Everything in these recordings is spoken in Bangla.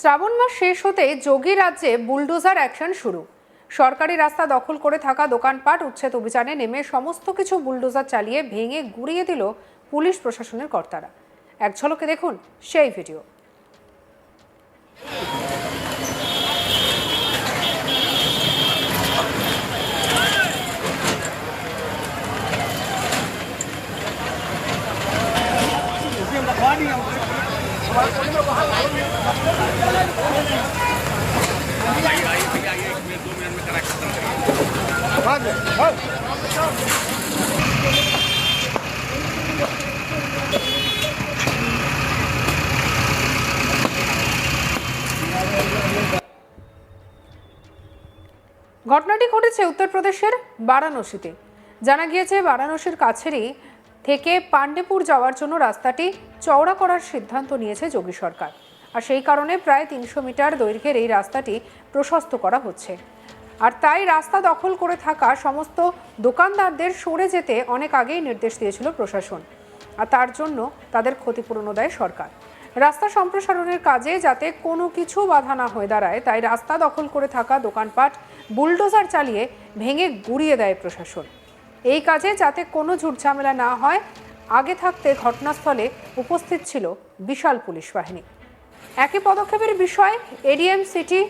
শ্রাবণ মাস শেষ হতে যোগী রাজ্যে বুলডোজার অ্যাকশন শুরু। সরকারি রাস্তা দখল করে থাকা দোকানপাট উচ্ছেদ অভিযানে নেমে সমস্ত কিছু বুলডোজার চালিয়ে ভেঙে গুড়িয়ে দিল পুলিশ প্রশাসনের কর্তারা। এক ঝলকে দেখুন সেই ভিডিও। ঘটনাটি ঘটেছে উত্তরপ্রদেশের বারাণসীতে। জানা গিয়েছে, বারাণসীর কাছেরই থেকে পাণ্ডেপুর যাওয়ার জন্য রাস্তাটি চওড়া করার সিদ্ধান্ত নিয়েছে যোগী সরকার। আর সেই কারণে প্রায় তিনশো মিটার দৈর্ঘ্যের এই রাস্তাটি প্রশস্ত করা হচ্ছে। আর তাই রাস্তা দখল করে থাকা সমস্ত দোকানদারদের সরে যেতে অনেক আগেই নির্দেশ দিয়েছিল প্রশাসন। আর তার জন্য তাদের ক্ষতিপূরণও দেয় সরকার। রাস্তা সম্প্রসারণের কাজে যাতে কোনো কিছু বাধা না হয়ে দাঁড়ায়, তাই রাস্তা দখল করে থাকা দোকানপাট বুলডোজার চালিয়ে ভেঙে গুড়িয়ে দেয় প্রশাসন। এই কাজে যাতে কোনো ঝুটঝামেলা না হয়, আগে থাকতে ঘটনাস্থলে উপস্থিত ছিল বিশাল পুলিশ বাহিনী। একই পদক্ষেপের বিষয়ে এডিএম সিটি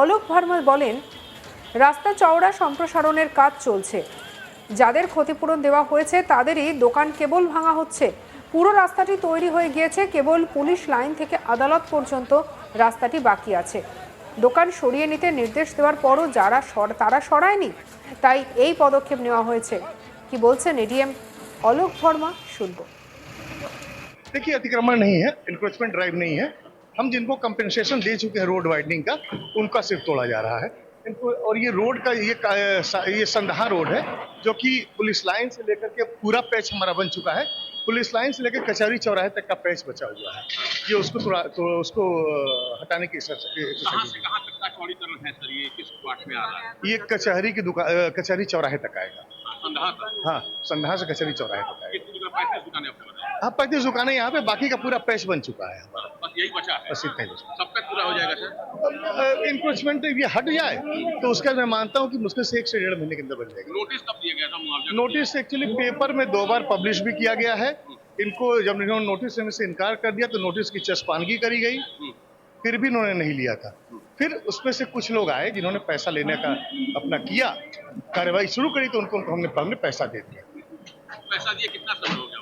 অলোক ভার্মা বলেন রাস্তা চওড়া সম্প্রসারণের কাজ চলছে যাদের ক্ষতিপূরণ দেওয়া হয়েছে তাদেরই দোকান কেবল ভাঙা হচ্ছে পুরো রাস্তাটি তৈরি হয়ে গিয়েছে কেবল পুলিশ লাইন থেকে আদালত পর্যন্ত রাস্তাটি বাকি আছে দোকান সরিয়ে নিতে নির্দেশ দেওয়ার পরও যারা সর- তারা সরায়নি তাই এই পদক্ষেপ নেওয়া হয়েছে কি বলছেন এডিএম অলোক ভার্মা শুনবো देखिए अतिक्रमण नहीं है इंक्रोचमेंट ड्राइव नहीं है हम जिनको कंपेंसेशन दे चुके हैं रोड वाइडनिंग का उनका सिर तोड़ा जा रहा है इनको और ये रोड का ये का- ये संदहा रोड है जो कि पुलिस लाइन से लेकर के पूरा पैच हमारा बन चुका है। पुलिस लाइन से लेकर कचहरी चौराहे तक का पैच बचा हुआ है। ये उसको थोड़ा तो उसको हटाने की है ये किस वार्ड में आ रहा है? ये कचहरी की दुकान कचहरी चौराहे तक आएगा। हाँ संदहा से कचहरी चौराहे तक आएगा हाँ पैंतीस दुकानें यहाँ पे बाकी का पूरा पैच बन चुका है। हमारा यही बचा है। बस इतना ही बचा। सब तक पूरा हो जाएगा सर? इंक्रोचमेंट ये हट जाए तो उसका मैं मानता हूँ कि मुश्किल से एक से डेढ़ महीने के अंदर बन जाएगा। नोटिस कब दिया गया था नोटिस एक्चुअली पेपर में दो बार पब्लिश भी किया गया है। इनको जब इन्होंने नोटिस देने से इनकार कर दिया तो नोटिस की चस्पानगी करी गई। फिर भी इन्होंने नहीं लिया था। फिर उसमें से कुछ लोग आए जिन्होंने पैसा लेने का अपना किया कार्रवाई शुरू करी तो उनको उनको हमने हमने पैसा दे दिया। पैसा दिया कितना समय हो गया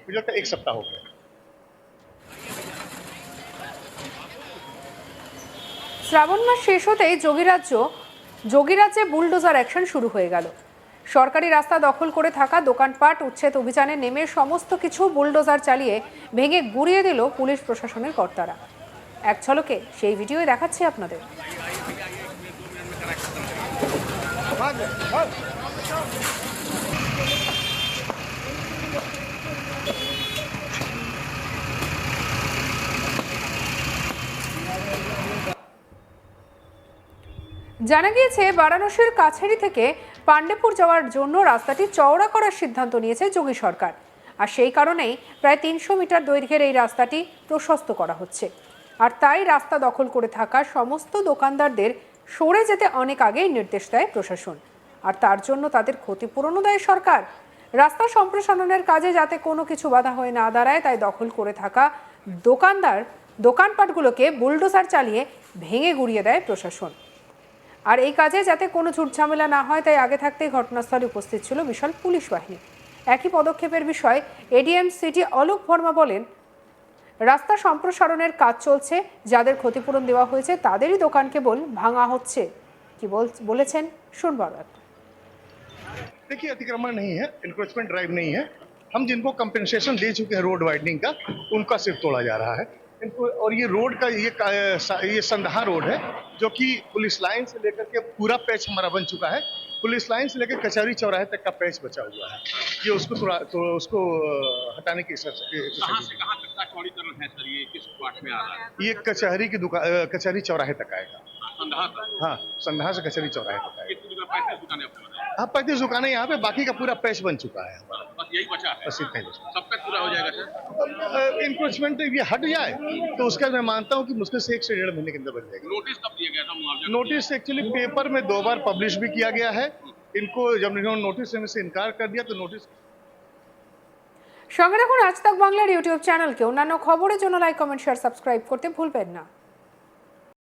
मुझे लगता है एक सप्ताह हो गया। শ্রাবণ মাস শেষ হতেই যোগীরাজ্য যোগীরাজ্যে বুলডোজার অ্যাকশন শুরু হয়ে গেল। সরকারি রাস্তা দখল করে থাকা দোকানপাট উচ্ছেদ অভিযানে নেমে সমস্ত কিছু বুলডোজার চালিয়ে ভেঙে গুড়িয়ে দিল পুলিশ প্রশাসনের কর্তারা। এক ঝলকে সেই ভিডিও দেখাচ্ছি আপনাদের। জানা গিয়েছে, বারাণসীর কাছারি থেকে পাণ্ডেপুর যাওয়ার জন্য রাস্তাটি চওড়া করার সিদ্ধান্ত নিয়েছে যোগী সরকার। আর সেই কারণেই প্রায় তিনশো মিটার দৈর্ঘ্যের এই রাস্তাটি প্রশস্ত করা হচ্ছে। আর তাই রাস্তা দখল করে থাকা সমস্ত দোকানদারদের সরে যেতে অনেক আগেই নির্দেশ দেয় প্রশাসন। আর তার জন্য তাদের ক্ষতিপূরণও দেয় সরকার। রাস্তা সম্প্রসারণের কাজে যাতে কোনো কিছু বাধা হয়ে না দাঁড়ায়, তাই দখল করে থাকা দোকানদার দোকানপাটগুলোকে বুলডোজার চালিয়ে ভেঙে গুড়িয়ে দেয় প্রশাসন। আর এই কাজে যাতে কোনো ঝুটঝামেলা না হয় তাই আগে থাকতেই ঘটনাস্থলে উপস্থিত ছিল বিশাল পুলিশ বাহিনী একই পদক্ষেপের বিষয় এডিএম সিটি অলোক ভার্মা বলেন রাস্তা সম্প্রসারণের কাজ চলছে যাদের ক্ষতিপূরণ দেওয়া হয়েছে তাদেরই দোকান কেবল ভাঙা হচ্ছে কি বল- বলেছেন শুনবো আরো একবার। देखिए अतिक्रमण नहीं है इंक्रोचमेंट ड्राइव नहीं है हम जिनको कंपेंसेशन दे चुके हैं रोड वाइडनिंग का उनका सिर तोड़ा जा रहा है इनको और ये रोड का ये का- ये संदहा रोड है जो कि पुलिस लाइन से लेकर के पूरा पैच हमारा बन चुका है। पुलिस लाइन से लेकर कचहरी चौराहे तक का पैच बचा हुआ है। ये उसको थोड़ा तो उसको हटाने की कहाँ से कहाँ तक का चौड़ीकरण है सर? ये किस वार्ड में आ रहा है? ये कचहरी की दुकान कचहरी चौराहे तक आएगा। संदहा हाँ संदहा से कचहरी चौराहे तक आएगा। कितनी जगह पैंतीस दुकानें आपने बताया हाँ पैंतीस दुकानें यहाँ पे बाकी का पूरा पैच बन चुका है हमारा बस यही बचा है बस इतना ही बचा। कब तक पूरा हो जाएगा सर इंक्रोचमेंट ये हट जाए तो उसका मैं मानता हूँ कि मुश्किल से एक से डेढ़ महीने के अंदर बन जाएगी नोटिस कब दिया गया था मुआवजा नोटिस एक्चुअली पेपर में दो बार पब्लिश भी किया गया है इनको जब इन्होंने नोटिस देने से इनकार कर दिया तो नोटिस সঙ্গে রাখুন আজ তাক বাংলার ইউটিউব চ্যানেলকে অন্যান্য খবরের জন্য লাইক কমেন্ট শেয়ার সাবস্ক্রাইব করতে ভুলবেন না